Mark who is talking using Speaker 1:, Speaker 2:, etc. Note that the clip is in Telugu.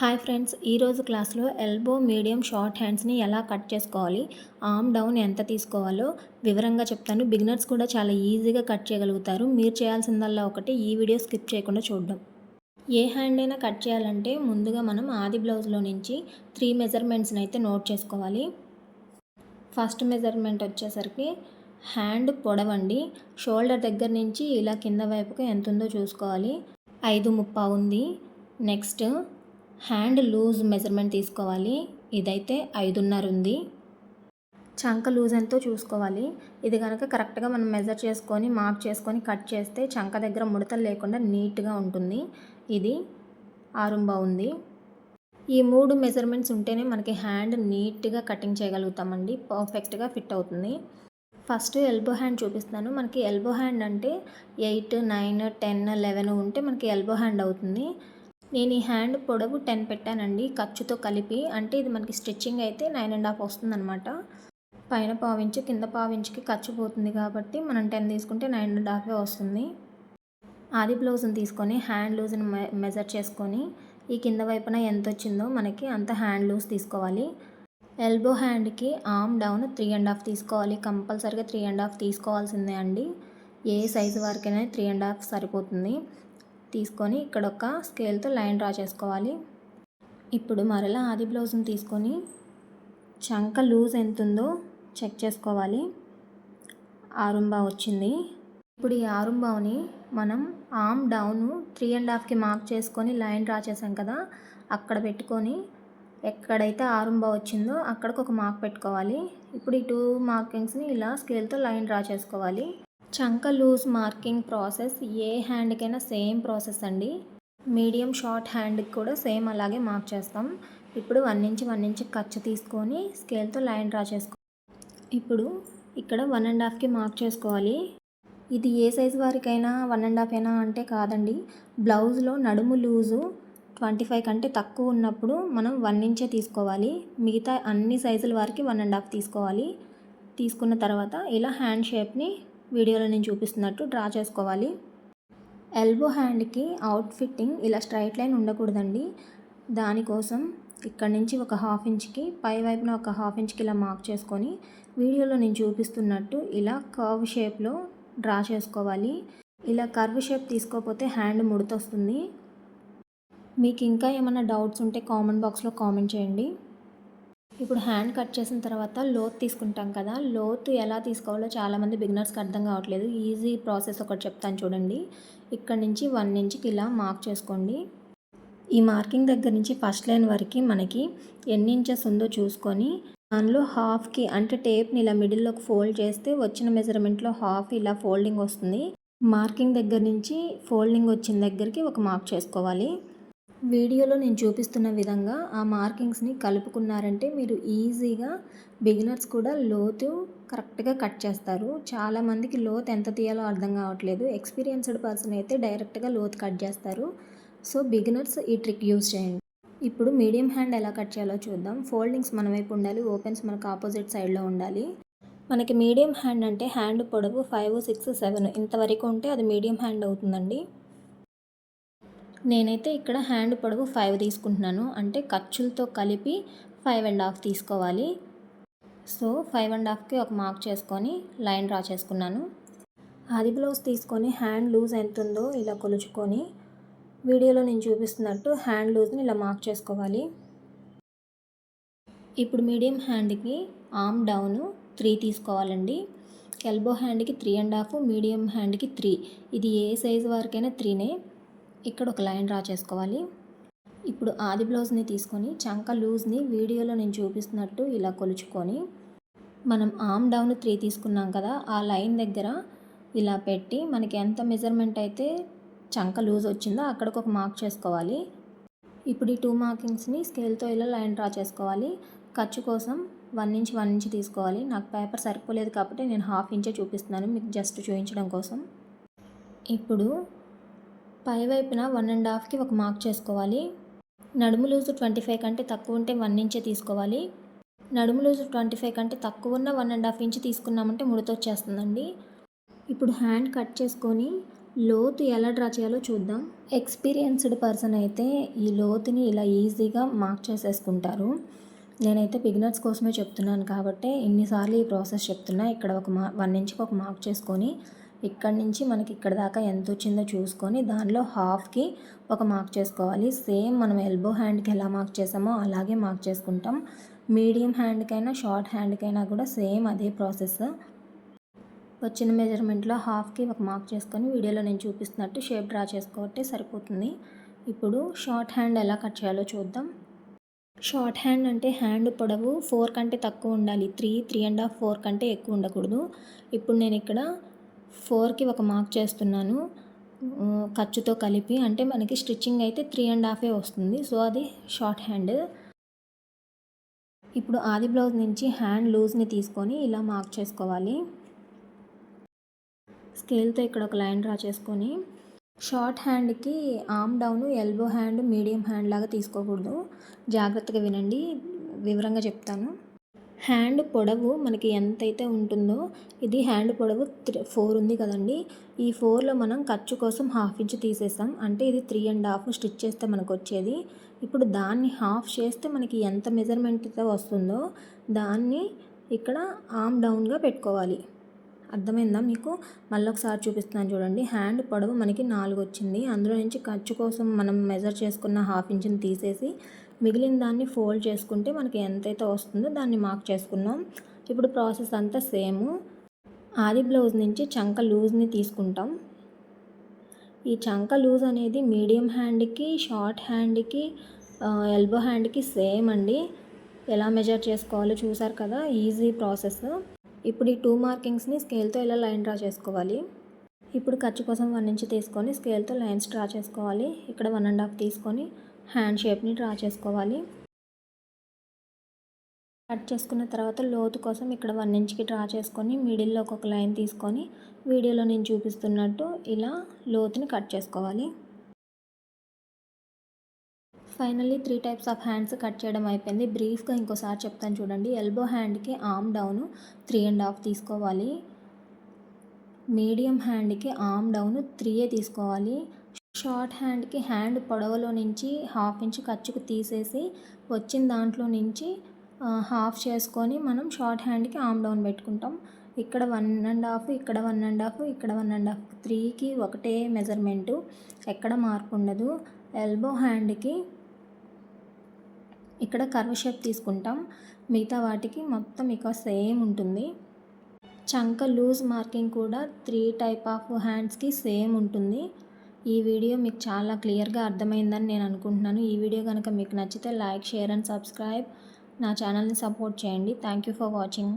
Speaker 1: హాయ్ ఫ్రెండ్స్ ఈరోజు క్లాస్లో ఎల్బో మీడియం షార్ట్ హ్యాండ్స్ని ఎలా కట్ చేసుకోవాలి ఆమ్ డౌన్ ఎంత తీసుకోవాలో వివరంగా చెప్తాను. బిగినర్స్ కూడా చాలా ఈజీగా కట్ చేయగలుగుతారు. మీరు చేయాల్సిందల్లా ఒకటి ఈ వీడియో స్కిప్ చేయకుండా చూడడం. ఏ హ్యాండ్ అయినా కట్ చేయాలంటే ముందుగా మనం ఆది బ్లౌజ్లో నుంచి త్రీ మెజర్మెంట్స్ని అయితే నోట్ చేసుకోవాలి. ఫస్ట్ మెజర్మెంట్ వచ్చేసరికి హ్యాండ్ పొడవండి. షోల్డర్ దగ్గర నుంచి ఇలా కింద వైపుకు ఎంత ఉందో చూసుకోవాలి. ఐదు ముప్పా ఉంది. నెక్స్ట్ హ్యాండ్ లూజ్ మెజర్మెంట్ తీసుకోవాలి. ఇదైతే ఐదున్నర ఉంది. చంక లూజ్ ఎంతో చూసుకోవాలి. ఇది కనుక కరెక్ట్గా మనం మెజర్ చేసుకొని మార్క్ చేసుకొని కట్ చేస్తే చంక దగ్గర ముడతలు లేకుండా నీట్గా ఉంటుంది. ఇది ఆరుంబా ఉంది. ఈ మూడు మెజర్మెంట్స్ ఉంటేనే మనకి హ్యాండ్ నీట్గా కటింగ్ చేయగలుగుతామండి. పర్ఫెక్ట్గా ఫిట్ అవుతుంది. ఫస్ట్ ఎల్బో హ్యాండ్ చూపిస్తాను. మనకి ఎల్బో హ్యాండ్ అంటే ఎయిట్ నైన్ టెన్ లెవెన్ ఉంటే మనకి ఎల్బో హ్యాండ్ అవుతుంది. నేను ఈ హ్యాండ్ పొడవు టెన్ పెట్టానండి ఖర్చుతో కలిపి. అంటే ఇది మనకి స్టిచ్చింగ్ అయితే నైన్ అండ్ హాఫ్ వస్తుందన్నమాట. పైన పావించి కింద పావించికి ఖర్చు పోతుంది కాబట్టి మనం టెన్ తీసుకుంటే నైన్ అండ్ హాఫే వస్తుంది. ఆది బ్లౌజ్ని తీసుకొని హ్యాండ్ లూజ్ని మెజర్ చేసుకొని ఈ కింద వైపున ఎంత వచ్చిందో మనకి అంత హ్యాండ్ లూజ్ తీసుకోవాలి. ఎల్బో హ్యాండ్కి arm down three and half తీసుకోవాలి. కంపల్సరీగా త్రీ అండ్ హాఫ్ తీసుకోవాల్సిందే అండి. ఏ సైజు వరకైనా త్రీ అండ్ హాఫ్ సరిపోతుంది. తీసుకొని ఇక్కడ ఒక స్కేల్తో లైన్ డ్రా చేసుకోవాలి. ఇప్పుడు మరలా ఆది బ్లౌజ్ని తీసుకొని చంక లూజ్ ఎంత ఉందో చెక్ చేసుకోవాలి. ఆరుంబా వచ్చింది. ఇప్పుడు ఈ ఆరుంబావుని మనం ఆమ్ డౌన్ త్రీ అండ్ హాఫ్కి మార్క్ చేసుకొని లైన్ డ్రా చేసాం కదా అక్కడ పెట్టుకొని ఎక్కడైతే ఆరుంబా వచ్చిందో అక్కడికి ఒక మార్క్ పెట్టుకోవాలి. ఇప్పుడు ఈ టూ మార్కింగ్స్ని ఇలా స్కేల్తో లైన్ డ్రా చేసుకోవాలి. చంక లూజ్ మార్కింగ్ ప్రాసెస్ ఏ హ్యాండ్కైనా సేమ్ ప్రాసెస్ అండి. మీడియం షార్ట్ హ్యాండ్కి కూడా సేమ్ అలాగే మార్క్ చేస్తాం. ఇప్పుడు వన్ ఇంచ్ వన్ ఇంచ్ ఖర్చు తీసుకొని స్కేల్తో లైన్ డ్రా చేసుకో. ఇప్పుడు ఇక్కడ వన్ అండ్ హాఫ్కి మార్క్ చేసుకోవాలి. ఇది ఏ సైజు వారికైనా వన్ అండ్ హాఫ్ అయినా అంటే కాదండి. బ్లౌజ్లో నడుము లూజు ట్వంటీ ఫైవ్ కంటే తక్కువ ఉన్నప్పుడు మనం వన్ ఇంచే తీసుకోవాలి. మిగతా అన్ని సైజుల వారికి వన్ అండ్ హాఫ్ తీసుకోవాలి. తీసుకున్న తర్వాత ఇలా హ్యాండ్ షేప్ని వీడియోలో నేను చూపిస్తున్నట్టు డ్రా చేసుకోవాలి. ఎల్బో హ్యాండ్కి అవుట్ ఫిట్టింగ్ ఇలా స్ట్రైట్ లైన్ ఉండకూడదండి. దానికోసం ఇక్కడ నుంచి ఒక హాఫ్ ఇంచ్కి పై వైపున ఒక హాఫ్ ఇంచ్కి ఇలా మార్క్ చేసుకొని వీడియోలో నేను చూపిస్తున్నట్టు ఇలా కర్వ్ షేప్లో డ్రా చేసుకోవాలి. ఇలా కర్వ్ షేప్ తీసుకోకపోతే హ్యాండ్ ముడతొస్తుంది. మీకు ఇంకా ఏమైనా డౌట్స్ ఉంటే కామెంట్ బాక్స్లో కామెంట్ చేయండి. ఇప్పుడు హ్యాండ్ కట్ చేసిన తర్వాత లోత్ తీసుకుంటాం కదా లోత్ ఎలా తీసుకోవాలో చాలామంది బిగినర్స్కి అర్థం కావట్లేదు. ఈజీ ప్రాసెస్ ఒకటి చెప్తాను చూడండి. ఇక్కడ నుంచి వన్ ఇంచ్కి ఇలా మార్క్ చేసుకోండి. ఈ మార్కింగ్ దగ్గర నుంచి ఫస్ట్ లైన్ వరకు మనకి ఎన్ని ఇంచెస్ ఉందో చూసుకొని దానిలో హాఫ్కి అంటే టేప్ని ఇలా మిడిల్లోకి ఫోల్డ్ చేస్తే వచ్చిన మెజర్మెంట్లో హాఫ్ ఇలా ఫోల్డింగ్ వస్తుంది. మార్కింగ్ దగ్గర నుంచి ఫోల్డింగ్ వచ్చిన దగ్గరికి ఒక మార్క్ చేసుకోవాలి. వీడియోలో నేను చూపిస్తున్న విధంగా ఆ మార్కింగ్స్ని కలుపుకున్నారంటే మీరు ఈజీగా బిగినర్స్ కూడా లోతు కరెక్ట్గా కట్ చేస్తారు. చాలామందికి లోత్ ఎంత తీయాలో అర్థం కావట్లేదు. ఎక్స్పీరియన్స్డ్ పర్సన్ అయితే డైరెక్ట్గా లోతు కట్ చేస్తారు. సో బిగినర్స్ ఈ ట్రిక్ యూస్ చేయండి. ఇప్పుడు మీడియం హ్యాండ్ ఎలా కట్ చేయాలో చూద్దాం. ఫోల్డింగ్స్ మన వైపు ఉండాలి. ఓపెన్స్ మనకు ఆపోజిట్ సైడ్లో ఉండాలి. మనకి మీడియం హ్యాండ్ అంటే హ్యాండ్ పొడవు ఫైవ్ సిక్స్ సెవెన్ ఇంతవరకు ఉంటే అది మీడియం హ్యాండ్ అవుతుందండి. నేనైతే ఇక్కడ హ్యాండ్ పొడవు ఫైవ్ తీసుకుంటున్నాను. అంటే ఖర్చులతో కలిపి ఫైవ్ అండ్ హాఫ్ తీసుకోవాలి. సో ఫైవ్ అండ్ హాఫ్కి ఒక మార్క్ చేసుకొని లైన్ డ్రా చేసుకున్నాను. ఆది బ్లౌజ్ తీసుకొని హ్యాండ్ లూజ్ ఎంత ఉందో ఇలా కొలుచుకొని వీడియోలో నేను చూపిస్తున్నట్టు హ్యాండ్ లూజ్ని ఇలా మార్క్ చేసుకోవాలి. ఇప్పుడు మీడియం హ్యాండ్కి ఆమ్ డౌన్ త్రీ తీసుకోవాలండి. ఎల్బో హ్యాండ్కి త్రీ అండ్ హాఫ్ మీడియం హ్యాండ్కి త్రీ. ఇది ఏ సైజు వరకైనా త్రీనే. ఇక్కడ ఒక లైన్ డ్రా చేసుకోవాలి. ఇప్పుడు ఆది బ్లౌజ్ని తీసుకొని చంక లూజ్ని వీడియోలో నేను చూపిస్తున్నట్టు ఇలా కొలుచుకొని మనం ఆమ్ డౌన్ త్రీ తీసుకున్నాం కదా ఆ లైన్ దగ్గర ఇలా పెట్టి మనకి ఎంత మెజర్మెంట్ అయితే చంక లూజ్ వచ్చిందో అక్కడికి ఒక మార్క్ చేసుకోవాలి. ఇప్పుడు ఈ టూ మార్కింగ్స్ని స్కేల్తో ఇలా లైన్ డ్రా చేసుకోవాలి. ఖర్చు కోసం వన్ ఇంచ్ వన్ ఇంచ్ తీసుకోవాలి. నాకు పేపర్ సరిపోలేదు కాబట్టి నేను హాఫ్ ఇంచే చూపిస్తున్నాను మీకు జస్ట్ చూపించడం కోసం. ఇప్పుడు పై వైపున వన్ అండ్ హాఫ్కి ఒక మార్క్ చేసుకోవాలి. నడుము లూజు ట్వంటీ ఫైవ్ కంటే తక్కువ ఉంటే వన్ ఇంచే తీసుకోవాలి. నడుము లూజు ట్వంటీ ఫైవ్ కంటే తక్కువ ఉన్న వన్ అండ్ హాఫ్ ఇంచ్ తీసుకున్నామంటే ముడత వచ్చేస్తుందండి. ఇప్పుడు హ్యాండ్ కట్ చేసుకొని లోతు ఎలా డ్రా చేయాలో చూద్దాం. ఎక్స్పీరియన్స్డ్ పర్సన్ అయితే ఈ లోతుని ఇలా ఈజీగా మార్క్ చేసేసుకుంటారు. నేనైతే బిగినర్స్ కోసమే చెప్తున్నాను కాబట్టి ఇన్నిసార్లు ఈ ప్రాసెస్ చెప్తున్నా. ఇక్కడ ఒక మా వన్ ఇంచ్కి ఒక మార్క్ చేసుకొని ఇక్కడ నుంచి మనకి ఇక్కడ దాకా ఎంత వచ్చిందో చూసుకొని దానిలో హాఫ్కి ఒక మార్క్ చేసుకోవాలి. సేమ్ మనం ఎల్బో హ్యాండ్కి ఎలా మార్క్ చేసామో అలాగే మార్క్ చేసుకుంటాం. మీడియం హ్యాండ్కైనా షార్ట్ హ్యాండ్కైనా కూడా సేమ్ అదే ప్రాసెస్. వచ్చిన మెజర్మెంట్లో హాఫ్కి ఒక మార్క్ చేసుకొని వీడియోలో నేను చూపిస్తున్నట్టు షేప్ డ్రా చేసుకోవట్టే సరిపోతుంది. ఇప్పుడు షార్ట్ హ్యాండ్ ఎలా కట్ చేయాలో చూద్దాం. షార్ట్ హ్యాండ్ అంటే హ్యాండ్ పొడవు ఫోర్ కంటే తక్కువ ఉండాలి. Three three and half four కంటే ఎక్కువ ఉండకూడదు. ఇప్పుడు నేను ఇక్కడ ఫోర్కి ఒక మార్క్ చేస్తున్నాను. ఖర్చుతో కలిపి. అంటే మనకి స్టిచ్చింగ్ అయితే త్రీ అండ్ హాఫే వస్తుంది. సో అది షార్ట్ హ్యాండ్. ఇప్పుడు ఆది బ్లౌజ్ నుంచి హ్యాండ్ లూజ్ని తీసుకొని ఇలా మార్క్ చేసుకోవాలి. స్కేల్తో ఇక్కడ ఒక లైన్ డ్రా చేసుకొని. షార్ట్ హ్యాండ్కి arm down elbow hand medium hand లాగా తీసుకోకూడదు. జాగ్రత్తగా వినండి. వివరంగా చెప్తాను. హ్యాండ్ పొడవు మనకి ఎంతైతే ఉంటుందో ఇది హ్యాండ్ పొడవు ఫోర్ ఉంది కదండి. ఈ ఫోర్లో మనం ఖర్చు కోసం హాఫ్ ఇంచ్ తీసేసాం. అంటే ఇది త్రీ అండ్ హాఫ్ స్టిచ్ చేస్తే మనకు వచ్చేది. ఇప్పుడు దాన్ని హాఫ్ చేస్తే మనకి ఎంత మెజర్మెంట్తో వస్తుందో దాన్ని ఇక్కడ ఆమ్ డౌన్గా పెట్టుకోవాలి. అర్థమైందా మీకు? మళ్ళీ ఒకసారి చూపిస్తున్నాను చూడండి. హ్యాండ్ పొడవు మనకి నాలుగు వచ్చింది. అందులో నుంచి ఖర్చు కోసం మనం మెజర్ చేసుకున్న హాఫ్ ఇంచ్ని తీసేసి మిగిలిన దాన్ని ఫోల్డ్ చేసుకుంటే మనకి ఎంతైతే వస్తుందో దాన్ని మార్క్ చేసుకున్నాం. ఇప్పుడు ప్రాసెస్ అంతా సేమ్. ఆది బ్లౌజ్ నుంచి చంక లూజ్ని తీసుకుంటాం. ఈ చంక లూజ్ అనేది మీడియం హ్యాండ్కి షార్ట్ హ్యాండ్కి ఎల్బో హ్యాండ్కి సేమ్ అండి. ఎలా మెజర్ చేసుకోవాలో చూసారు కదా ఈజీ ప్రాసెస్. ఇప్పుడు ఈ టూ మార్కింగ్స్ని స్కేల్తో ఇలా లైన్ డ్రా చేసుకోవాలి? ఇప్పుడు ఖర్చు కోసం వన్ ఇంచ్ తీసుకొని స్కేల్తో లైన్స్ డ్రా చేసుకోవాలి. ఇక్కడ వన్ అండ్ హాఫ్ తీసుకొని హ్యాండ్ షేప్ని డ్రా చేసుకోవాలి. కట్ చేసుకున్న తర్వాత లోతు కోసం ఇక్కడ వన్ ఇంచ్కి డ్రా చేసుకొని మిడిల్లో ఒక లైన్ తీసుకొని వీడియోలో నేను చూపిస్తున్నట్టు ఇలా లోతుని కట్ చేసుకోవాలి. Finally three types of hands cut చేయడం అయిపోయింది. బ్రీఫ్గా ఇంకోసారి చెప్తాను చూడండి. ఎల్బో హ్యాండ్కి arm down three and half తీసుకోవాలి. మీడియం హ్యాండ్కి ఆమ్ డౌన్ త్రీయే తీసుకోవాలి. షార్ట్ హ్యాండ్కి హ్యాండ్ పొడవులో నుంచి హాఫ్ ఇంచ్ ఖర్చుకు తీసేసి వచ్చిన దాంట్లో నుంచి హాఫ్ చేసుకొని మనం షార్ట్ హ్యాండ్కి ఆమ్ డౌన్ పెట్టుకుంటాం. ఇక్కడ వన్ అండ్ హాఫ్ ఇక్కడ వన్ అండ్ హాఫ్ ఇక్కడ వన్ అండ్ హాఫ్ త్రీకి ఒకటే మెజర్మెంటు. ఎక్కడ మార్పు ఉండదు. ఎల్బో హ్యాండ్కి ఇక్కడ కర్వ్ షేప్ తీసుకుంటాం. మిగతా వాటికి మొత్తం ఇక సేమ్ ఉంటుంది. చంక లూజ్ మార్కింగ్ కూడా త్రీ టైప్ ఆఫ్ హ్యాండ్స్కి సేమ్ ఉంటుంది. ఈ వీడియో మీకు చాలా క్లియర్గా అర్థమైందని నేను అనుకుంటున్నాను. ఈ వీడియో కనుక మీకు నచ్చితే లైక్ షేర్ అండ్ సబ్స్క్రైబ్. నా ఛానల్ని సపోర్ట్ చేయండి. Thank you for watching.